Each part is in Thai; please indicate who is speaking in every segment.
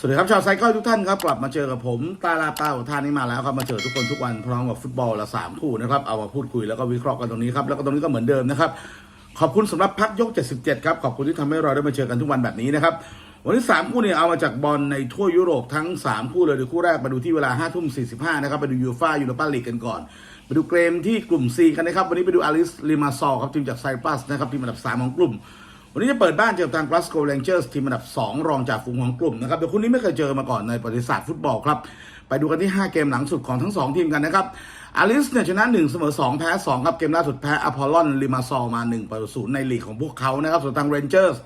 Speaker 1: สวัสดีครับชาวไซเคิลทุกท่านครับกลับมาเจอกับผมตาลาตาอุทานนี้มาแล้วครับมาเจอทุกคนทุกวันพร้อมกับฟุตบอลละสามคู่นะครับเอามาพูดคุยแล้วก็วิเคราะห์กันตรงนี้ครับแล้วก็ตรงนี้ก็เหมือนเดิมนะครับขอบคุณสำหรับพักยก 77 ครับ ขอบคุณที่ทำให้เราได้มาเจอกันทุกวันแบบนี้นะครับวันนี้3คู่เนี่ยเอามาจากบอลในทั่วยุโรปทั้ง 3 คู่เลยเดี๋ยคู่แรกมาดูที่เวลา5ทุ่ม45นะครับไปดูยูฟ่ายูโรปาลีกกันก่อนไปดูเกมที่กลุ่ม C กันนะครับวันนี้ไปดูอาริสลิมาซอครับทีมจากไซปรัสนะครับทีมอันดับสามของกลุ่ม วันนี้จะเปิดบ้านเจอกับทางก l าสโก r เ n นเจอร์สทีมอันดับ 2 รองจากฝูงของกลุ่มนะครับเดี๋ยวคุณนี้ไม่เคยเจอมาก่อนในประวัติศาสตร์ฟุตบอลครับ ไปดูกันที่ 5 เกมหลังสุดของทั้ง 2 ทีมกันนะครับอาริสเนี่ยชนะ 1 เสมอ 2 แพ้ 2 ครับ เกมล่าสุดแพ้อพอลลอนลิมาซอลมา1ประตูศูนย์ในลีกของพวกเขานะครับส่วนทางเรนเจอร์ส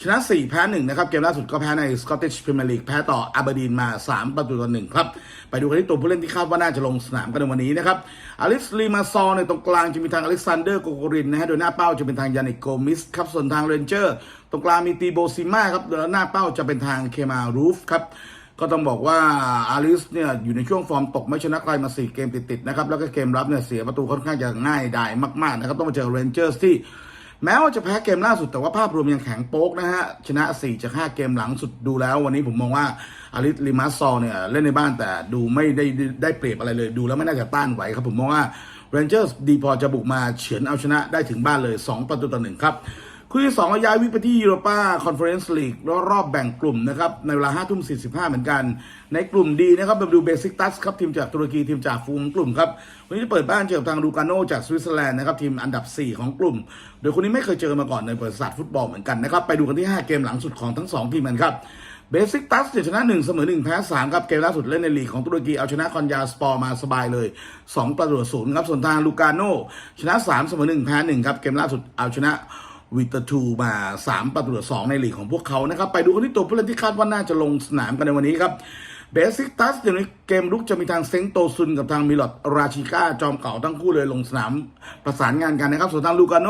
Speaker 1: ชนะ 4 แพ้ 1 นะครับ เกมล่าสุดก็แพ้ในสกอตติชพรีเมียร์ลีกแพ้ต่ออาเบดีนมา 3 ประตูต่อ1ครับ ไปดูกันที่ตัวผู้เล่นที่คาดว่าน่าจะลงสนามกันในวันนี้นะครับอลิสลีมาซอในตรงกลางจะมีทางอเล็กซานเดอร์โกโกรินนะฮะโดยหน้าเป้าจะเป็นทางยานิโกมิสครับส่วนทางเรนเจอร์ตรงกลางมีตีโบซิม่าครับโดยหน้าเป้าจะเป็นทางเคมารูฟครับก็ต้องบอกว่าอาริสเนี่ยอยู่ในช่วงฟอร์มตกไม่ชนะใครมา 4 เกมติดๆนะครับแล้วก็เกมรับเนี่ยเสียประตูค่อนข้างจะง่ายดายมากๆนะครับต้องมาเจอเรนเจอร์สที่ แม้ว่าจะแพ้เกมล่าสุดแต่ว่าภาพรวมยังแข็งโป๊กนะฮะ ชนะ4จาก5เกมหลังสุดดูแล้ว วันนี้ผมมองว่าอาริสลิมาซอเนี่ย เล่นในบ้านแต่ดูไม่ได้ได้ได้เปรียบอะไรเลยดูแล้วไม่น่าจะต้านไหวครับผมมองว่าเรนเจอร์สดีพอจะบุกมาเฉือนเอาชนะได้ถึงบ้านเลย 2 ประตูต่อหนึ่งครับ คู่ที่2ย้ายวิกไปที่ยูโรปาคอนเฟอเรนซ์ลีกรอบแบ่งกลุ่มนะครับในเวลา5ทุ่ม45 เหมือนกัน ในกลุ่มดีนะครับเราดูเบสิกตัสครับทีมจากตุรกีทีมจากฟูงกลุ่มครับวันนี้จะเปิดบ้านเจอกับทางลูกาโนจากสวิตเซอร์แลนด์นะครับทีมอันดับ 4 ของกลุ่ม โดยคนนี้ไม่เคยเจอมาก่อนในประวัติศาสตร์ฟุตบอลเหมือนกันนะครับไปดูกันที่ 5 เกมหลังสุดของทั้ง 2 ทีมกันครับเบสิกตัสชนะ 1 เสมอ 1 แพ้3ครับเกมล่าสุดเล่นในลีกของตุรกีเอาชนะคอนยาสปอร์มาสบายเลย 2 ประตูศูนย์ครับส่วนทางลูกาโนชนะ 3 เสมอ 1 แพ้1ครับเกมล่าสุดเอาชนะ วิตาทูมา3ประตูต่อ2ในลีกของพวกเขานะครับ ไปดูกันที่ตัวผู้เล่นที่คาดว่าน่าจะลงสนามกันในวันนี้ครับเบสิกตัสอย่างนี้เกมลุกจะมีทางเซงโตซุนกับทางมิลอดราชิก้าจอมเก่าทั้งคู่เลยลงสนามประสานงานกันนะครับ ส่วนทางลูกาโน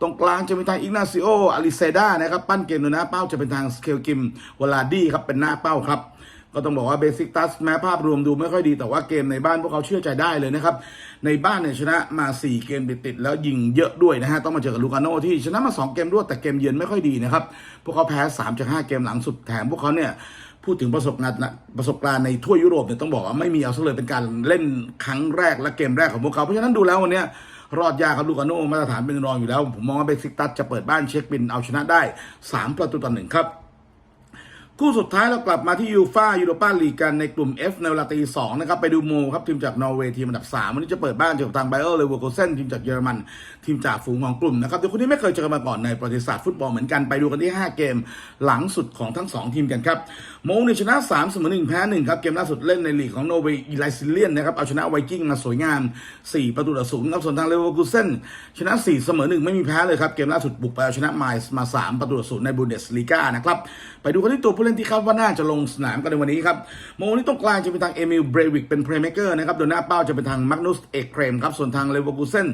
Speaker 1: ตรงกลางจะมีทางอิกนาซิโออาริเซดานะครับ ปั้นเกมโดยหน้าเป้าจะเป็นทางสเคลกิมวลาดี้ครับเป็นหน้าเป้าครับ ก็ต้องบอกว่าเบสิกตัสแม้ภาพรวมดูไม่ค่อยดีแต่ว่าเกมในบ้านพวกเขาเชื่อใจได้เลยนะครับ ในบ้านเนี่ยชนะมา 4 เกมติดๆแล้วยิงเยอะด้วยนะฮะต้องมาเจอกับลูกาโนที่ชนะมา 2 เกมรวดแต่เกมเยือนไม่ค่อยดีนะครับ พวกเขาแพ้3จาก5เกมหลังสุดแถมพวกเขาเนี่ยพูดถึงประสบการณ์ประสบการณ์ในทั่วยุโรปเนี่ยต้องบอกว่าไม่มีเอาซะเลยเป็นการเล่นครั้งแรกและเกมแรกของพวกเขาเพราะฉะนั้นดูแล้ววันนี้รอดยากครับลูกาโนมาตรฐานเป็นรองอยู่แล้ว ผมมองว่าเบซิกตัสจะเปิดบ้านเช็คบินเอาชนะได้ 3 ประตูต่อหนึ่งครับ คู่สุดท้ายเรากลับมาที่ยูฟ่ายูโรปาลีกกันในกลุ่ม F ในเวลาตีสองนะครับไปดูโมครับทีมจากนอร์เวย์ทีมอันดับ 3 วันนี้จะเปิดบ้านเจอกับทางไบเออร์เลเวอร์โกเซนทีมจากเยอรมัน ทีมจากฝูงของกลุ่มนะครับเดี๋ยวคนนี้ไม่เคยเจอกันมาก่อนในประวัติศาสตร์ฟุตบอลเหมือนกันไปดูกันที่ 5 เกมหลังสุดของทั้ง 2 ทีมกันครับโมเนี่ชนะ3เสมอ1แพ้1ครับเกมล่าสุดเล่นในลีกของนอร์เวย์อีไลซิเลียนนะครับเอาชนะไวกิ้งมาสวยงาม 4 ประตูต่อศูนย์ครับส่วนทางเลเวอร์โกเซนชนะ 4 เสมอ1ไม่มีแพ้เลยครับเกมล่าสุดบุกไปเอาชนะไมล์มา 3 ประตูต่อศูนย์ในบูเดสลีกานะครับไปดูกันที่ตัวผู้เล่นที่คาดว่าน่าจะลงสนามกันในวันนี้ครับโมนี่ตรงกลางจะเป็นทางเอมิลเบรวิกเป็นเพลย์เมเกอร์นะครับโดยหน้าเป้าจะเป็นทางมาร์กนุสเอกเครมครับส่วนทางเลเวอร์กูเซน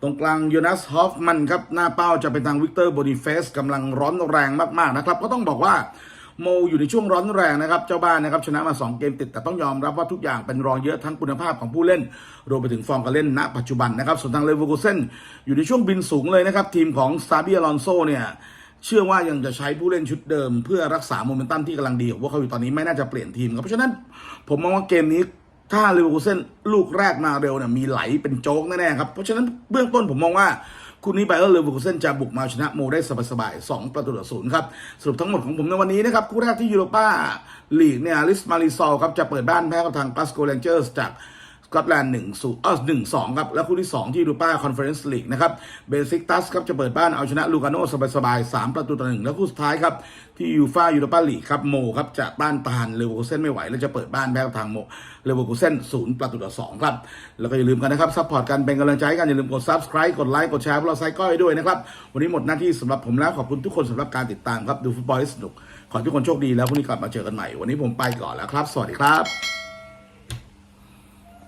Speaker 1: ตรงกลางโยนัสฮอฟมันครับหน้าเป้าจะเป็นทางวิกเตอร์โบดิเฟสกำลังร้อนแรงมากๆนะครับก็ต้องบอกว่าโมอยู่ในช่วงร้อนแรงนะครับ เจ้าบ้านนะครับชนะมา 2 เกมติดแต่ต้องยอมรับว่าทุกอย่างเป็นรองเยอะทั้งคุณภาพของผู้เล่น รวมไปถึงฟอร์มการเล่นณ ปัจจุบันนะครับส่วนทางเลเวอร์กูเซนอยู่ในช่วงบินสูงเลยนะครับ ทีมของซาบิอลอนโซเนี่ย เชื่อว่ายังจะใช้ผู้เล่นชุดเดิม เพื่อรักษาโมเมนตัมที่กำลังดีของพวกเขาอยู่ตอนนี้ไม่น่าจะเปลี่ยนทีมครับเพราะฉะนั้นผมมองว่าเกมนี้ถ้าเลเวอร์คูเซนลูกแรกมาเร็วเนี่ยมีไหลเป็นโจ๊กแน่ๆครับเพราะฉะนั้นเบื้องต้นผมมองว่าคู่นี้ไบเออร์เลเวอร์คูเซนจะบุกมาชนะโมได้สบายๆ2ประตูต่อศูนย์ครับ สรุปทั้งหมดของผมในวันนี้นะครับ คู่แรกที่ยูโรปาลีกเนี่ยลิสมาริซอลครับ จะเปิดบ้านแพ้กับทางกลาสโกเรนเจอร์สจาก กอตแลนด์หนึ่งศูนย์เออหนึ่งสองครับ แล้วคู่ที่สองที่ดูป้าคอนเฟอเรนซ์ลีกนะครับเบสิกตัสครับจะเปิดบ้านเอาชนะลูกาโนสบายๆสามประตูต่อหนึ่งแล้วคู่สุดท้ายครับ ที่ยูฟ่ายูโรปาลีกครับโมครับ จะต้านทานเลเวอร์คูเซนไม่ไหว แล้วจะเปิดบ้านแพ้ทางโมเลเวอร์คูเซนศูนย์ประตูต่อสองครับ แล้วก็อย่าลืมกันนะครับซัพพอร์ตกันเป็นกำลังใจกันอย่าลืมกด subscribe กดไลค์กดแชร์พวกเราไซก้อยด้วยนะครับวันนี้หมดหน้าที่สำหรับผมแล้วขอบคุณทุกคนสำหรับการติดตามครับดูฟุตบอลให้สนุกขอให้ทุกคนโชคดีแล้วพรุ่งนี้กลับมาเจอกันใหม่วันนี้ผมไปก่อนแล้วครับ สวัสดีครับ